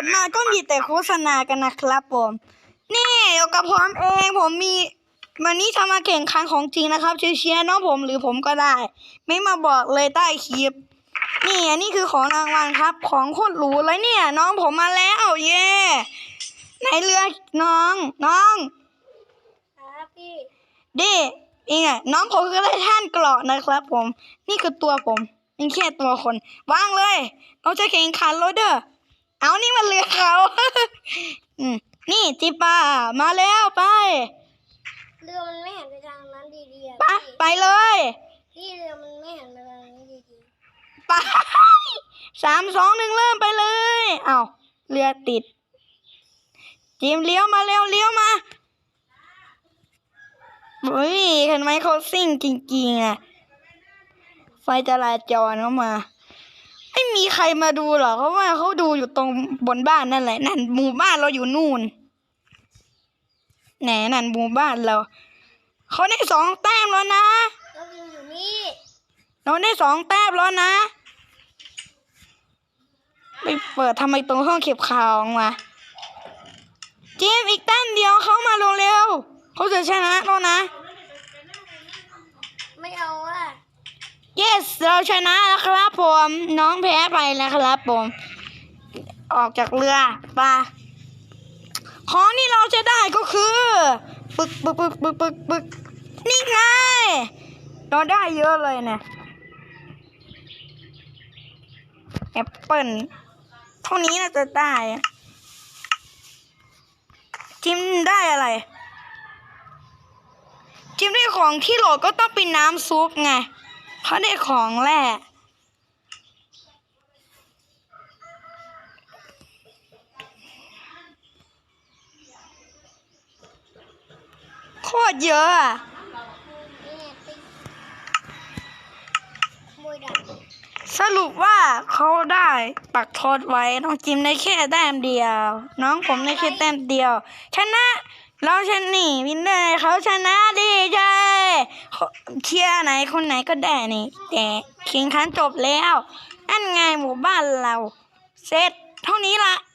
ดมาก็มีแต่โฆษณากันนะครับผม นี่อยู่กับผมเองผมมีวันนี้จะมาแข่งขันของจริงนะครับเชียร์ๆน้องผมหรือผมก็ได้ ไม่มาบอกเลยใต้คลิป นี่อันนี้คือของรางวัลครับ ของโคตรหรูเลยเนี่ย น้องผมมาแล้วเย่ไหนเรือน้อง น้องครับพี่ดินี่ไงน้องผมคือได้ท่านเกราะนะครับ ผม นี่คือตัวผมนี่แค่ตัวคนวางเลย เราจะแข่งขันรถเด้อ เอานี่มันเรือเขา อืมนี่จิปามาแล้วไป เรือมันไม่หันไปทางนั้นดีๆอะไปพี่ไปเลยพี่เรือมันไม่หันไปทางนี้ดีไปสามสองหนึ่งเริ่มไปเลย เอาเรือติด จิมเลี้ยวมาเร็วเลี้ยวมาเฮ้ยเห็นไหมเขาซิ่งจริงๆอะ ไฟจราจรเข้ามา ไม่มีใครมาดูหรอกเพราะว่าเขาดูอยู่ตรงบนบ้านนั่นแหละนั่นหมู่บ้านเราอยู่นู่นแหนนั่นหมู่บ้านเราเขาได้สองแต้มแล้วนะๆแล้ววิวอยู่นี่เราได้สองแต้มแล้วนะไปเปิดทำไมตรงห้องเก็บข่าวออกมา เจมส์อีกแต้มเดียวเข้ามาเร็วๆเขาจะชนะแล้วนะ ไม่เอาอะ yes เราชนะแล้วครับผม น้องแพ้ไปแล้วครับผม ออกจากเรือไปะของที่เราจะได้ก็คือปึกปึกปึกปึกปึกปึกนี่ไงเราได้เยอะเลยเนี่ยแอปเปิลเท่านี้น่าจะได้จิมได้อะไร จิมได้ของที่โหลดก็ต้องเป็นน้ำซุปไง เขาได้ของแร่โคตรเยอะอะสรุปว่าเขาได้ปักโทษไว้ น้องจิมได้แค่แต้มเดียว น้องผมได้แค่แต้มเดียว ชนะ เราชนะวินเนอร์เขาชนะดีใจ เชียร์ไหนคนไหนก็ได้นี่ แต่แข่งขันจบแล้ว นั่นไงหมู่บ้านเรา เสร็จเท่านี้ละ